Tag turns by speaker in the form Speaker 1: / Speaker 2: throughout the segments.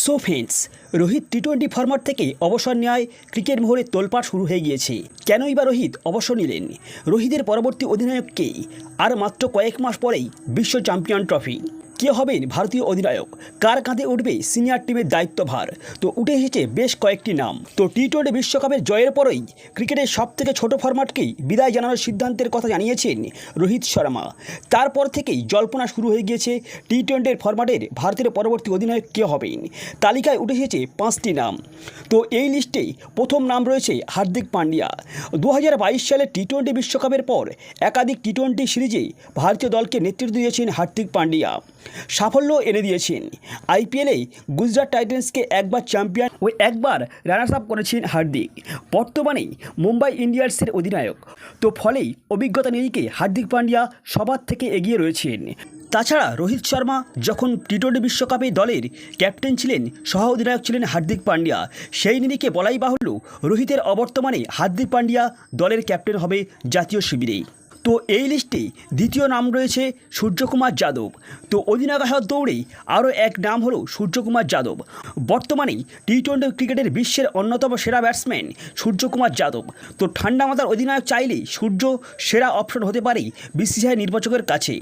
Speaker 1: So friends Rohit T twenty format থেকে অবসর নেওয়ায় ক্রিকেট মোহরে তোলপাট শুরু হয়ে গিয়েছে। কেনই বা রোহিত অবসর নিলেন? রোহিতের পরবর্তী অধিনায়ককেই আর মাত্র কয়েক মাস পরেই বিশ্ব চ্যাম্পিয়ন ট্রফি। কে হবেন ভারতীয় অধিনায়ক? কার কাঁধে উঠবে সিনিয়র টিমের দায়িত্বভার? তো উঠে এসেছে বেশ কয়েকটি নাম। তো টি টোয়েন্টি বিশ্বকাপের জয়ের পরেই ক্রিকেটের সব থেকে ছোট ফরম্যাটকেই বিদায় জানানোর সিদ্ধান্তের কথা জানিয়েছেন রোহিত শর্মা। তারপর থেকেই জল্পনা শুরু হয়ে গিয়েছে টি টোয়েন্টির ফরম্যাটের ভারতের পরবর্তী অধিনায়ক কে হবেন। তালিকায় উঠে এসেছে পাঁচটি নাম। তো এই লিস্টেই প্রথম নাম রয়েছে হার্দিক পান্ডিয়া। দু হাজার বাইশ সালে টি টোয়েন্টি বিশ্বকাপের পর একাধিক টি টোয়েন্টি সিরিজে ভারতীয় দলকে নেতৃত্ব দিয়েছেন হার্দিক পান্ডিয়া। সাফল্য এনে দিয়েছেন। আইপিএলে গুজরাট টাইটান্সকে একবার চ্যাম্পিয়ন ও একবার রানার্স আপ করেছেন হার্দিক। বর্তমানে মুম্বাই ইন্ডিয়ান্সের অধিনায়ক। তো ফলেই অভিজ্ঞতা নিরিখে হার্দিক পান্ডিয়া সবার থেকে এগিয়ে রয়েছেন। তাছাড়া রোহিত শর্মা যখন টি টোয়েন্টি বিশ্বকাপে দলের ক্যাপ্টেন ছিলেন সহ অধিনায়ক ছিলেন হার্দিক পান্ডিয়া। সেই নিরিখে বলাই বাহুল্য, রোহিতের অবর্তমানে হার্দিক পান্ডিয়া দলের ক্যাপ্টেন হবে জাতীয় শিবিরেই। তো এই লিস্টে দ্বিতীয় নাম রয়েছে সূর্যকুমার যাদব। তো অধিনায়ক হওয়ার দৌড়ে আরও এক নাম হলো সূর্যকুমার যাদব। বর্তমানে টি টোয়েন্টি ক্রিকেটের বিশ্বের অন্যতম সেরা ব্যাটসম্যান সূর্যকুমার যাদব। তো ঠান্ডা মাথার অধিনায়ক চাইলে সূর্য সেরা অপশন হতে পারে বিসিসিআই নির্বাচকের কাছে।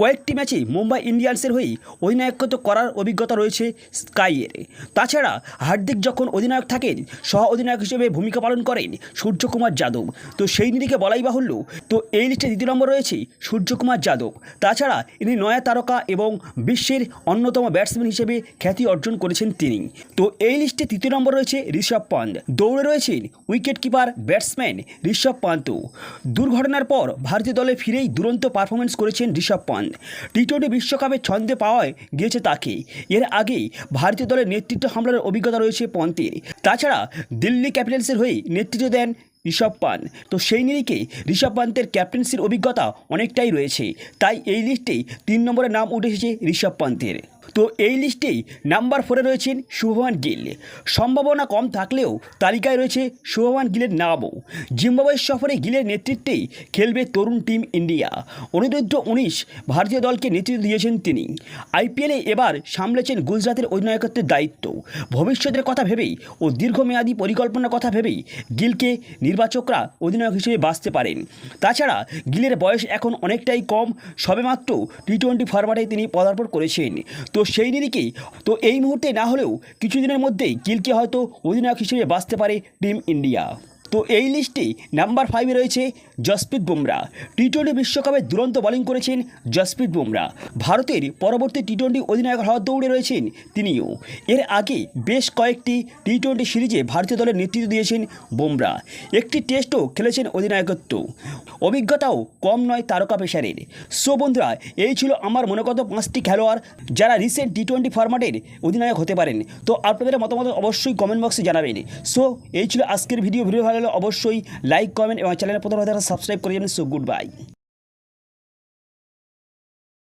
Speaker 1: কয়েকটি ম্যাচে মুম্বাই ইন্ডিয়ান্সের হয়ে অধিনায়কত্ব করার অভিজ্ঞতা রয়েছে স্কাইয়ের। তাছাড়া হার্দিক যখন অধিনায়ক থাকেন সহ অধিনায়ক হিসেবে ভূমিকা পালন করেন সূর্যকুমার যাদব। তো সেই নিরিখে বলাই বাহুল্য, তো এই লিস্টে দ্বিতীয় নম্বর রয়েছে সূর্যকুমার যাদব। তাছাড়া ইনি নয়া তারকা এবং বিশ্বের অন্যতম ব্যাটসম্যান হিসেবে খ্যাতি অর্জন করেছেন তিনি। তো এই লিস্টে তৃতীয় নম্বর রয়েছে ঋষভ পান্ত। দৌড়ে রয়েছেন wicket keeper batsman Rishabh Pant. দুর্ঘটনার পর ভারতীয় দলে ফিরেই দুরন্ত পারফরমেন্স করেছেন ঋষভ পান্ত। টি টোয়েন্টি বিশ্বকাপে ছন্দে পাওয়ায় গিয়েছে তাকে। এর আগেই ভারতীয় দলের নেতৃত্ব হামলার অভিজ্ঞতা রয়েছে পন্তের। তাছাড়া দিল্লি ক্যাপিটালসের হয়ে নেতৃত্ব দেন ঋষভ পান্ত তো সেই নিরিখেই ঋষভ পান্তের ক্যাপ্টেন্সির অভিজ্ঞতা অনেকটাই রয়েছে। তাই এই লিস্টেই তিন নম্বরে নাম উঠে এসেছে ঋষভ পান্তের। তো এই লিস্টেই নাম্বার ফোরে রয়েছেন শুভমান গিল। সম্ভাবনা কম থাকলেও তালিকায় রয়েছে শুভমান গিলের নামও। জিম্বাবুয়ের সফরে গিলের নেতৃত্বেই খেলবে তরুণ টিম ইন্ডিয়া। অনিরুদ্ধ উনিশ ভারতীয় দলকে নেতৃত্ব দিয়েছেন তিনি। আইপিএলে এবার সামলেছেন গুজরাতের অধিনায়কত্বের দায়িত্ব। ভবিষ্যতের কথা ভেবেই ও দীর্ঘমেয়াদী পরিকল্পনার কথা ভেবেই গিলকে নির্বাচকরা অধিনায়ক হিসেবে বাঁচতে পারেন। তাছাড়া গিলের বয়স এখন অনেকটাই কম, সবেমাত্র টি টোয়েন্টি ফরম্যাটে তিনি পদার্পণ করেছেন। তো সেই নিরিখেই তো এই মুহূর্তে না হলেও কিছুদিনের মধ্যেই গিলকে হয়তো অধিনায়ক হিসেবে বাঁচতে পারে টিম ইন্ডিয়া। তো এই লিস্টে নাম্বার ফাইভে রয়েছে জসপ্রীত বুমরা। টি টোয়েন্টি বিশ্বকাপে দুরন্ত বোলিং করেছেন জসপ্রীত বুমরা। ভারতের পরবর্তী টি টোয়েন্টি অধিনায়ক হওয়ার দৌড়ে রয়েছেন তিনিও। এর আগে বেশ কয়েকটি টি টোয়েন্টি সিরিজে ভারতীয় দলের নেতৃত্ব দিয়েছেন বুমরা। একটি টেস্টও খেলেছেন অধিনায়কত্ব। অভিজ্ঞতাও কম নয় তারকা পেশারের সো বন্ধুরা, এই ছিল আমার মনে কত পাঁচটি খেলোয়াড় যারা রিসেন্ট টি টোয়েন্টি ফরম্যাটের অধিনায়ক হতে পারেন। তো আপনাদের মতামত অবশ্যই কমেন্ট বক্সে জানাবেন। সো এই ছিল আজকের ভিডিও ভিডিও ভালো লাগলে অবশ্যই লাইক কমেন্ট এবং চ্যানেলের প্রথম সাবস্ক্রাইব করে যাবেন। So good bye